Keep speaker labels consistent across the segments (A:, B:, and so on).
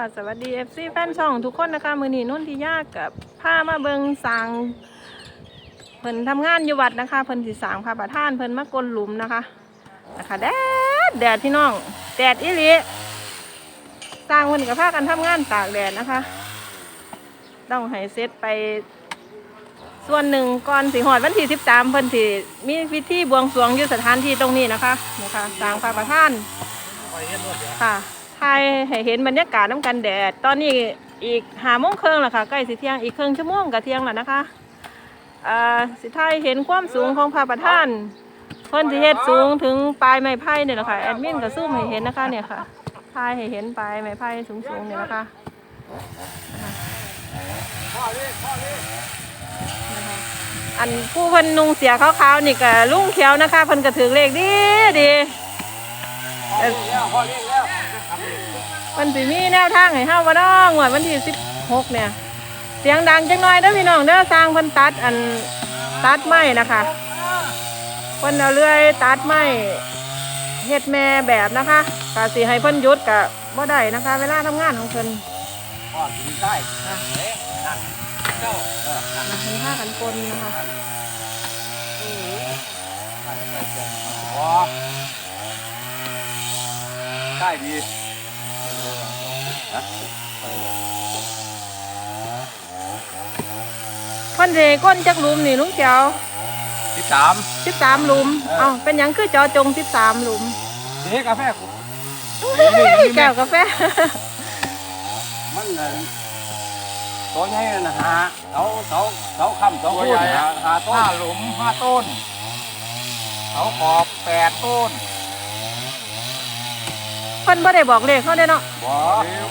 A: ค่ะสวัสดี FC แฟนช่องทุกคนนะคะ มือนีนุ่นที่ยากกับผ้ามาเบิงสางเพิ่นทำงานอยู่วัดนะคะ เพิ่นสิสางพระประธานเพิ่นมากลหลุมนะคะนะคะแดดแดดพี่น้องแดดอีลีสร้างเพิ่นกับผ้ากันทำงานตากแดดนะคะ ต้องให้เสร็จไป ส่วนหนึ่งก่อนสิหอดวันที่สิบสามเพิ่นสิมีพิธีบวงสรวงอยู่สถานที่ตรงนี้นะคะนะคะสางพระประธานค่ะ ไทยให้เห็นบรรยากาศน้ำกันแดด ตอนนี้อีกหาโมงครึ่งแล้วค่ะใกล้สิเที่ยงอีกครึ่งชั่วโมงกับเที่ยงแล้วนะคะอ่าสิไทยเห็นความสูงของพระประธานเพิ่นสิเฮ็ดสูงถึงปลายไม้ไผ่เนี่ยแหละค่ะแอดมินก็ซูมให้เห็นนะคะเนี่ยค่ะไทยให้เห็นปลายไม้ไผ่สูงๆเนี่ยนะคะอันผู้พิ่นนุ่งเสียขาวๆนี่ก็ลุงเขียวนะคะพิ่นก็ถือเลขดีดีอ มันสิมีแนวทางให้เฮาบ่น้องว่าวันที่16เนี่ย เสียงดังจังน้อยเด้อพี่น้องเด้อสร้างเพิ่นตัดอันตัดไม้นะคะเพิ่นเอาเลื่อยตัดไม้เฮ็ดแม่แบบนะคะก็สิให้เพิ่นหยุดก็บ่ได้นะคะ เวลาทำงานของเพิ่น
B: พ่อกินได้
A: ค่ะ
B: เอ๊ะนั่นเจ้าเออนั่น
A: นะเพิ่นพากันปนนะคะ
B: พอได้ดี
A: เพิ่นสิก้นจักหลุมนี่ลุงเจ้า
B: ที่สาม
A: 13หลุมเอ้าเป็นหยังคือเจอจง13หลุม
B: เด็กกาแฟกู
A: แก้วกาแฟ
B: มันน่ะตัวใหญ่นะฮะเสาเสาเสาค้ำเสาคูนหาหาต้น
C: ห้าหลุมห้าต้นเสาขอบแปดต้น
A: เพิ่นบ่ได้บอกเลขเขาเด้อเนาะ
B: บ่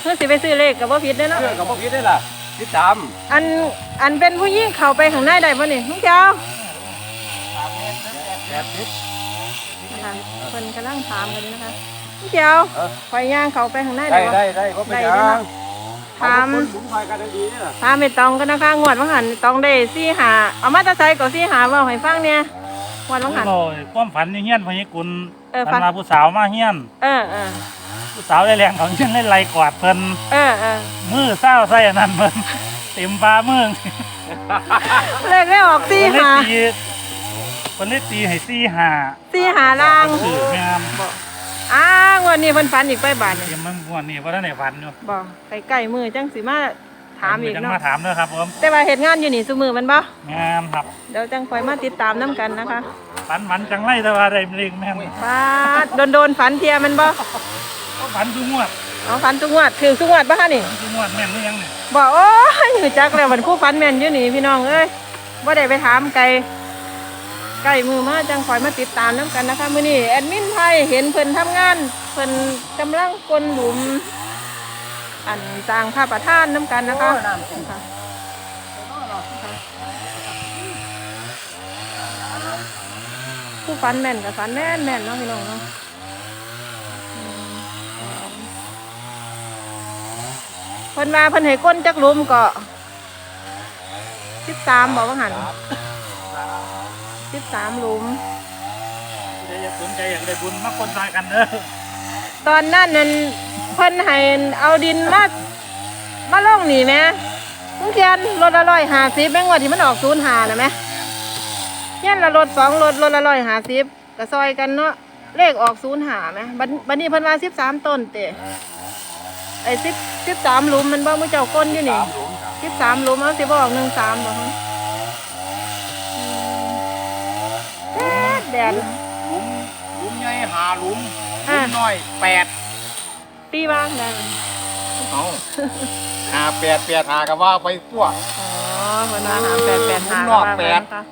A: เพื่อสิไปซื้อเลขกับว่าผิดเด้อเนาะ
B: เชื่อกับพวกพี่ได้ล่ะที่สาม
A: อันอันเป็นผู้หญิงเข้าไปข้างในได้ป่ะนี่ลุงเจ้า
C: สามเมตรแปดสิบ
A: นะคะเพิ่นกำลังถามกันอยู่นะคะลุงเจ้า
B: เออ
A: ข่อยย่างเข้าไปข้างใน
B: ได้
A: ได้
B: ได้
A: บ่
B: ได้ก็เป็น
A: ได้
B: ยั
A: เด้อเนาะ
B: ง
A: ถาม
B: เอคนหมุนไฟกันได้ดีนี่ล่ะ
A: ถามไปตองกันนะคะงวดวังหันตองได้ซี่หาเอามาแตะไซก็ซี่หาเว้าให้ฟังเนี่ยงวดวังหัน
C: โอ้ยความฝันในเฮียนพญกุล
A: เออฝั
C: ฝั
A: น
C: นมาผู้สาวมาเฮียน
A: เออเออ
C: ผู้สาวได้แรงเขาเฮียนเล่นไรกอดเพิ่น
A: เออเออ
C: มือเศร้าใส่อันนั้นเพิ่นเต็มฟ้ามือ
A: เลขได้ออกซี่
C: เพิ่นได้
A: หา
C: ตีเพิ่นได้ตีให้ซี่หา
A: ซี่หาล่าง
C: ถือแม่น
A: อ้างวดนี้เพิ่นฝันอีกไปบาทนี่
C: เตรียมมันม่วนนี่ว่าได้ในฝันอยู่
A: บ่ใกล้ๆมือจังสิมาถามอีก
C: จัง
A: เนาะ
C: มาถามด้วยครับผม
A: แต่ว่าเฮ็ดงานอยู่นี่ซุมือมันบ่
C: งามครับ
A: เดี๋ยวจังคอยมาติดตามน้ำกันนะคะ
C: ฝันหมันจังไรแต่ว่าได้เลขแม่น
A: ป้าดโดนโดนๆฝันเทียแมันบ่
C: ก็ฝันทุกงวด
A: เอาฝันทุกงวดถือทุกงวดบ่คะนี่
C: ทุกงวดแม่นหรือยังเนี่ย
A: บอกโอ้ยหูจักแล้วมันผู้ฝันแม่นอยู่นี่พี่น้องเอ้ยบ่ได้ไปถามไกลใกล้มือมาจังคอยมาติดตามน้ำกันนะคะมื้อนี้แอดมินไทยเห็นเพิ่นทำงานเพิ่นกำลังกลหลุม อันสร้างพระประธานน้ำกันนะคะค่ะผู้ฝันแม่นกับฝันแม่นแม่นเนาะพี่น้องเนาะอืม เพิ่นมาเพิ่นให้ก้นจักหลุมก็สิบสามบอกว่าหันสิบสามหลุม
C: ใครอยากสนใจอยากได้บุญมาคนตายกันเด้อ
A: ตอนนั้นนั่นเพิ่นให้เอาดินมามาลงนี่แหม่ลุงเทียนรถละร้อยห้าสิบแม่งว่าที่มันออกศูนย์หาน่ะแหม่เทียนละรถสองรถรถละร้อยห้าสิบก็ซอยกันเนาะเลขออกศูนย์หาไหมบัดบัดนี้เพิ่นว่าสิบสามต้นเตะ ไอ้สิบสิบสามหลุมมันบ่มือเจ้าก้นอยู่นี่
B: สามหลุมครับ
A: สิบสามหลุมเอาสิบออกหนึ่งสามบ่ฮะอืมแดดแดด
B: หลุมหลุมใหญ่หาหลุมห
A: อ่า
B: ลุมน้อยแปด
A: ตีบ้างแดด
B: เอาหาแปดแปดหาก็ว่าไปตัว
A: อ๋อเพิ่นว่าหาแปดแปดหา
B: หลุมนอกแปด
A: ว่าไว้นะคะ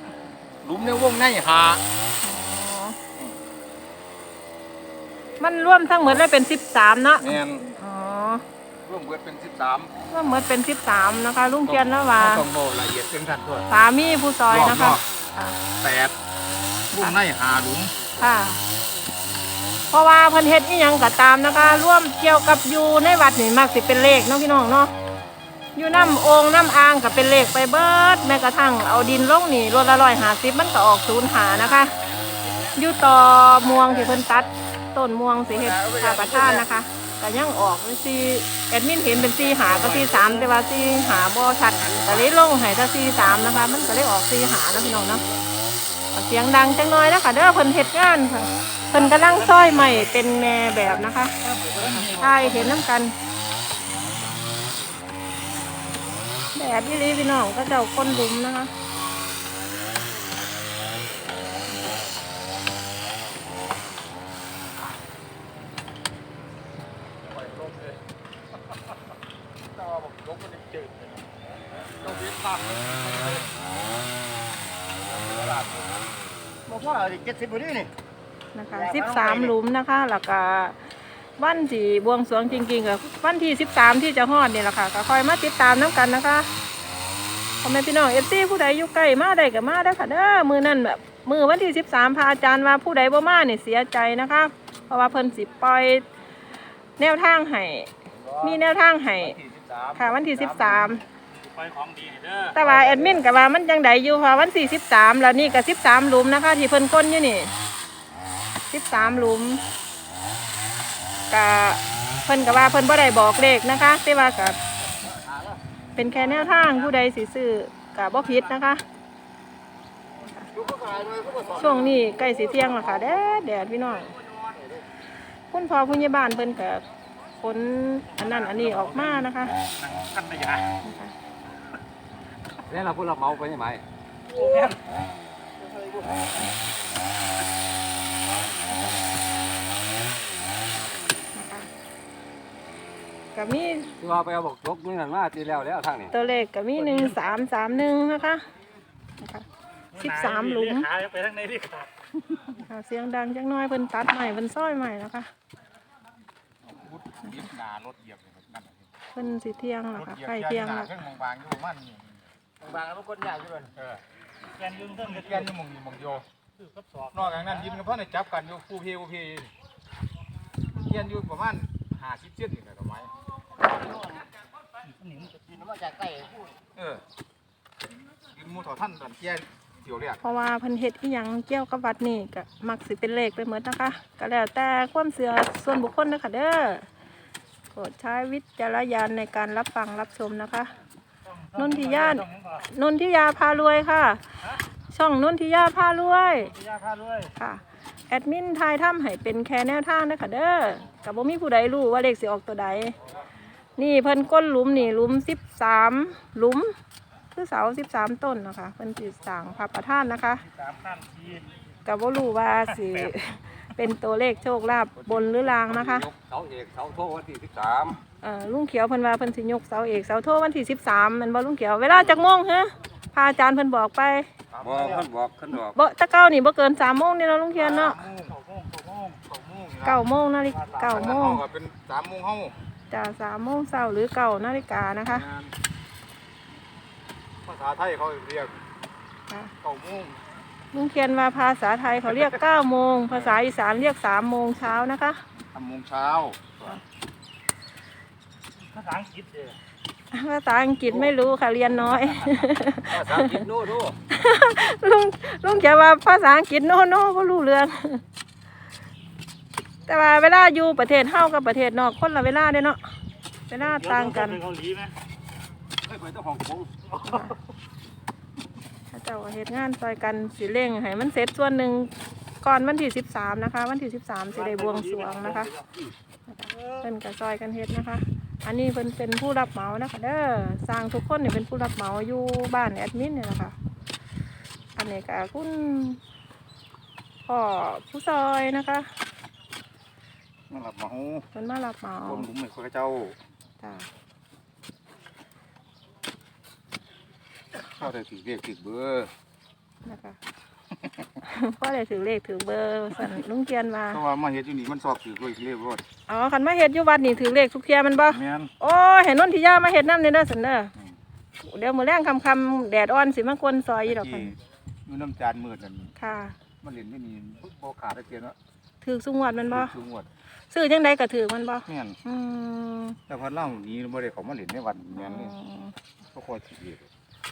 B: หลุมในวงในหา
A: มันร่วมทั้งหมดแล้วเป็นสิบสามเนาะ
B: แน่น
A: อ๋อ
B: ร่วมเบิดเป็นสิบสาม
A: ร่วมหมดเป็นสิบสามนะคะ ลุงเกียนแล้วว่า
B: ต้องโบละเอียดเป็นกันตัว
A: สามีผู้ซอยนะคะ
B: รอบ
A: ค่ะ
B: แปดวงในหาหลุม
A: ค่ะ เพราะว่าเพันเฮ็ดอีหยังก็ตามนะคะ ร่วมเกี่ยวกับอยู่ในวัดนี่มักสิเป็นเลขเนาะพี่น้องเนาะอยู่น้ำองค์น้ำอ่างก็เป็นเลขไปเบิดแม้กระทั่งเอาดินลงนี่รถละร้อยหาสิบมันก็ออกศูนย์หานะคะอยู่ต่อม่วงที่เพิ่นตัดต้นม่วงสิเฮ็ดพาประทานนะคะ ก็ยังออกเป็นซีแอดมินเห็นเป็นซีหาก็ซีสามแต่ว่าซีหาบ่ชัดก็เลยลงให้ถ้าซีสามนะคะ มันก็เลยออกซีหานะพี่น้องเนาะเสียงดังจังน้อยนะคะเด้อเพิ่นเฮ็ดงานค่ะเพิ่นกำลังซ้อยใหม่เป็นแม่แบบนะคะใช่เห็นน้ำกันแดดยี่ลีพี่น้องก็เจ้าคนลุมนะคะ
C: แต่ว่าผมลบมันจืดเลยต้องเวียนตัง
B: บอกว่า เจ็ดสิบพอดีนี่
A: นะคะสิบสามหลุมนะคะแล้วก็วันที่บวงสรวงจริงๆกับวันที่สิบสามที่จะฮอดนี่แหละค่ะก็คอยมาติดตามน้ำกันนะคะพ่อแม่พี่น้องเอฟซีผู้ใดอยู่ใกล้มาได้ก็มาได้อค่ะเด้อมือนั่นแบบมือวันที่สิบสามพระอาจารย์ว่าผู้ใดบ่มาเนี่ยเสียใจนะคะ เพราะว่าเพิ่นสิปล่อยแนวทางให้มีแนวทางให้ค่ะวันที่สิบสาม
C: ไปของดีเด้อ
A: แต่ว่าแอดมินก็ว่ามันจังใดอยู่ค่ะวันที่สิบสามแล้วนี่ก็สิบสามหลุมนะคะที่เพิ่นก้นอยู่นี่สิบสามหลุมก็เพิ่นก็ว่าเพิ่นบ่ได้บอกเลขนะคะ แต่ว่าก็เป็นแค่แนวทางผู้ใดสิซื้อก็บ่ผิดนะคะช่วงนี้ใกล้สิเที่ยงแล้วค่ะแดดแดดพี่น้องคุณพ่อคุณยายบ้านเพิ่นก็ขนอันนั้นอันนี้ออกมานะคะ
C: ขันระยะ
A: นะคะ
B: แล้วเราพวกเราเมาไปใช่ไหม
A: นะคะก็มี
B: ที่ว่าไปเอาบอกลกนี่นั่นมาทีแล้วแล้วทางนี้
A: ตัวเลขก็มีหนึ่งสามสามหนึ่งนะคะสิบสามหลุม
C: ขาไปทางไหนดิขา
A: ค่ะเสียงดังจังน้อยเพิ่นตัดใหม่เพิ่นซ้อยใหม่นะคะ
C: พุดยิบหนารถเหยียบเลยนั่น
A: เพิ่นสิเที่ยงแล้ว
C: รถ
A: ค่ะ
C: เหยียบ
A: ใกล้
C: เที่
A: เที่
C: ย
A: ย
C: ง
A: ง
C: หนา
A: แล้ว
C: เครื่อง บางๆอยู่มันนี่
B: บางแล้วคนใหญ่ด้วย
C: เออแกนยืนเครื่องแกนยืนมองอยู่มองโยนอกจากนั้นยินกับพ่อในจับกันอยู่ผู้พี่ผู้พี่เกียนอยู่ประมาณห้าสิบเจ็ดนี่แหละดอกไม้
B: กินมาจากใกล้พูด
C: เออยินมูถอท่านแบบเกียนเที่ยวเรียก
A: เพราะว่าเพิ่นเฮ็ดอีหยังเกี่ยวกับวัดนี่ก็มักสิเป็นเลขไปหมดนะคะ ก็แล้วแต่ความเชื่อส่วนบุคคลนะคะเด้อโปรดใช้วิจารณญาณในการรับฟังรับชมนะคะ นนทิยานนนทิยาพารวยค่ะ ช่องนนทิยาพารวย
C: ยาค่าด้วย
A: ค่ะ แอดมินทายถ้ำให้เป็นแค่แนวทางนะคะเด้อกับบ่มีผู้ใดรู้ว่าเลขสิออกตัวใด นี่เพิ่นก้นหลุมนี่หลุมสิบสามหลุมคือเสาสิบสามต้นนะคะเพิ่นสิสั่งพระประธานนะคะ
C: สามข้ามที
A: กับบ่รู้ว่าสิเป็นตัวเลขโชคลาภบนหรือลางนะคะ
B: เสาเอกเสาโทวันที่สิบสาม
A: เอ่อ ลุงเขียวเพิ่นว่าเพิ่นสิยกเสาเอกเสาโทวันที่สิบสามมันบ่ลุงเขียวเวลาจักโมงฮะพระอาจารย์เพิ่นบอกไป
B: บอกขึ้นบอกขึ้นบอก
A: บ่แตะเก้านี่บ่เกินสามโมงนี่เนาะลุงเขียวเนาะ
C: โมงเก้าโมงเก้าโมงเก้าโมง
A: เก้าโมงนาฬิกาเก้าโมง
C: ก็เป็นสามโมงเฮา
A: จะสามโมงเช้าหรือเก้านาฬิกานะคะ
C: ภาษาไทยเขาเรียก
A: ค่ะ
C: เก้าโมง
A: ลุงเขียนว่าภาษาไทยเขาเรียก9โมงภาษาอีสานเรียก3โมงเช้านะคะ
C: สามโมงเช้า
D: ภาษาอังกฤษเด้อ
A: ภาษาอังกฤษไม่รู้ค่ะเรียนน้อย
B: ภาษาอังกฤษโน้ดู
A: ลุงลุงเขียนว่าภาษาอังกฤษโน่โน่ก็รู้เรื่อง แต่ว่าเวลาอยู่ประเทศเฮากับประเทศนอกคนละเวลาเด้เนาะเวลาต่างกัน
D: เดี๋ยวต้องไปเกาหลีไหม
B: ไม่ไปต้องห้องคง
A: ถ้าเจ้าก็เฮ็ดงานซอยกันสิเร่งให้มันเสร็จส่วนหนึ่งก่อนวันที่13นะคะ วันที่13สิได้บวงสรวงนะคะเพิ่นก็ซอยกันเฮ็ดนะคะ อันนี้เพิ่นเป็นผู้รับเหมานะคะเด้อสร้างทุกคนเนี่ยเป็นผู้รับเหมาอยู่บ้านแอดมินเนี่ยแหละค่ะอันนี้ก็คุณพ่อผู้ซอยนะคะ
C: มาหลับหมาหู
A: เพิ่นมารับเหมา
C: คนหลุมเหมือนข้าเจ้า
A: จ้า
C: เข้าได้ถือเรียกถือเบอร์
A: นะคะ พ่อได้ถือเลขถือเบอร์สั่นลุงเกียนมา
C: เพราะว่ามาเฮ็ดอยู่นี่มันสอบถือด้วยเรียบร้อย
A: อ๋อคันมาเฮ็ดอยู่วัดนี่ถือเลขทุกเที่ยแมันบ่
C: แม่น
A: โอ้ยเห็นนนทิยามาเฮ็ดน้ำในเด้อสันเด้อเดี๋ยวมื้อแรงคำๆแดดอ่อนสิมากวนซอยอีดอก
C: ที่
A: กัน
C: อยู่น้ำจานมืดนั่น
A: ค่ะ
C: มันเล่นไม่มีบ่ขาดตะเกียนเนาะ
A: ถือสุงวดแมันบ่
C: สูงหมด
A: ซื้อจังใดก็ถือมันบ่
C: แม่น
A: อืม
C: แต่พอเล่านี้บ่ได้เขามาเล่นในวันแม่นนี่ก็คอยสิเฮ็ด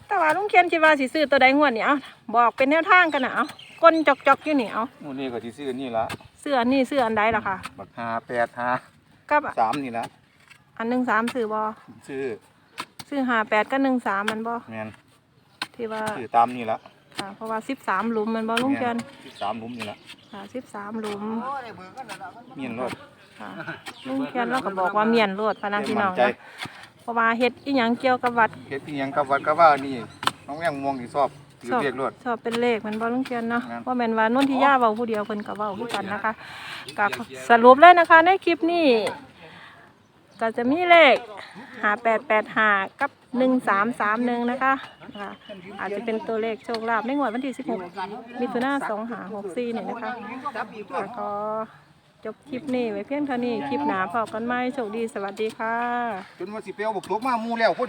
A: แต่ว่าลุงเขียนคิดว่าสิซื้อตัวใดงวดนี่เอ้าบอกเป็นแนวทางกันน่ะเอ้าก้นจอกๆอยู่นี่เอ้า
C: มื้อนี้ก็สิซื้อนี่ละ
A: เสื้ออันนี่เสื้ออันใดล่ะค่ะ
C: บัก5 8 5
A: กับ
C: สามนี่ละ
A: อันหนึ่งสามซื้อบอ
C: ซื้อ
A: ซื้อหาแปดก็หนึ่งสามมันบอ
C: แมน
A: ที่ว่า
C: ซื้อตามนี่ละ
A: ค่ะเพราะว่าสิบสามหลุมมันบอลุงเกียน
C: สิบสามหลุมนี่ละ
A: ค่ะสิบสามหลุม
C: เมียนรถ
A: ค่ะลุงเกียนเราก็บอกว่าเมียนโลดพะนังพี่น้อง
C: ใจ
A: นะ เพราะว่าเฮ็ดอีหยังเกี่ยวกับวัด
C: เฮ็ดอีหยังกับวัดกับว่านี่น้องแม่งม่วงที่ชอบถือ
A: ชอบ
C: เรียกรถ
A: ชอบเป็นเลขมันบอลุงเกียนเนาะ
C: งั้น
A: ว่าแม่นว่านนทิยาเว้าผู้เดียวเพิ่นก็เว้าคือกันนะคะกับสรุปเลยนะคะ ในคลิปนี้ ก็จะมีเลขหาแปดแปดหากับหนึ่งสามสามหนึ่งนะคะค่ะอาจจะเป็นตัวเลขโชคลาภในงวดวันที่สิบหกมิถุนาสองหาหกสี่เนี่ยนะคะค่ะก็ จบคลิปนี้ไว้เพียงเท่านี้ คลิปหนาพอกันไหมโชคดีสวัสดีค่ะ
C: จนว่าสิเปียวบกตกมาหมูแล้ว